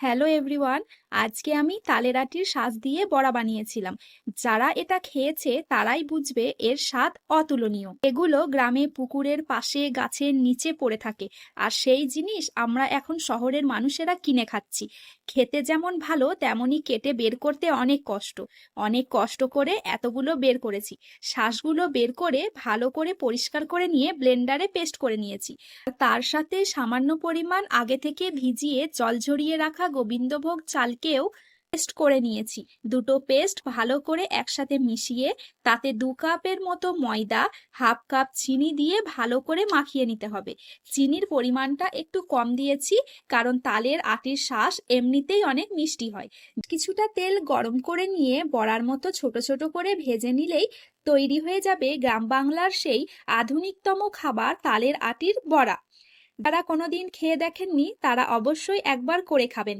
Hello everyone, আজকে আমি তালের আটির শাঁস দিয়ে বড়া বানিয়েছিলাম। যারা এটা খেয়েছে তারাই বুঝবে এর স্বাদ অতুলনীয়। এগুলো গ্রামে পুকুরের পাশে গাছের নিচে পড়ে থাকে। আর সেই জিনিস আমরা এখন শহরের মানুষেরা কিনে খাচ্ছি। খেতে যেমন ভালো তেমনই কেটে বের করতে অনেক কষ্ট। অনেক কষ্ট করে এতগুলো বের করেছি। শ্বাসগুলো বের করে ভালো করে পরিষ্কার করে নিয়ে ব্লেন্ডারে পেস্ট করে নিয়েছি। তার সাথে সামান্য পরিমাণ আগে থেকে ভিজিয়ে জল ঝরিয়ে রাখা গোবিন্দভোগ চালকেও পেস্ট করে নিয়েছি। দুটো পেস্ট ভালো করে একসাথে মিশিয়ে তাতে দু কাপের মতো ময়দা, হাফ কাপ চিনি দিয়ে ভালো করে মাখিয়ে নিতে হবে। চিনির পরিমাণটা একটু কম দিয়েছি, কারণ তালের আটির শ্বাস এমনিতেই অনেক মিষ্টি হয়। কিছুটা তেল গরম করে নিয়ে বড়ার মতো ছোট ছোট করে ভেজে নিলেই তৈরি হয়ে যাবে গ্রাম বাংলার সেই আধুনিকতম খাবার তালের আটির বড়া। যারা কোনোদিন খেয়ে দেখেননি তারা অবশ্যই একবার করে খাবেন।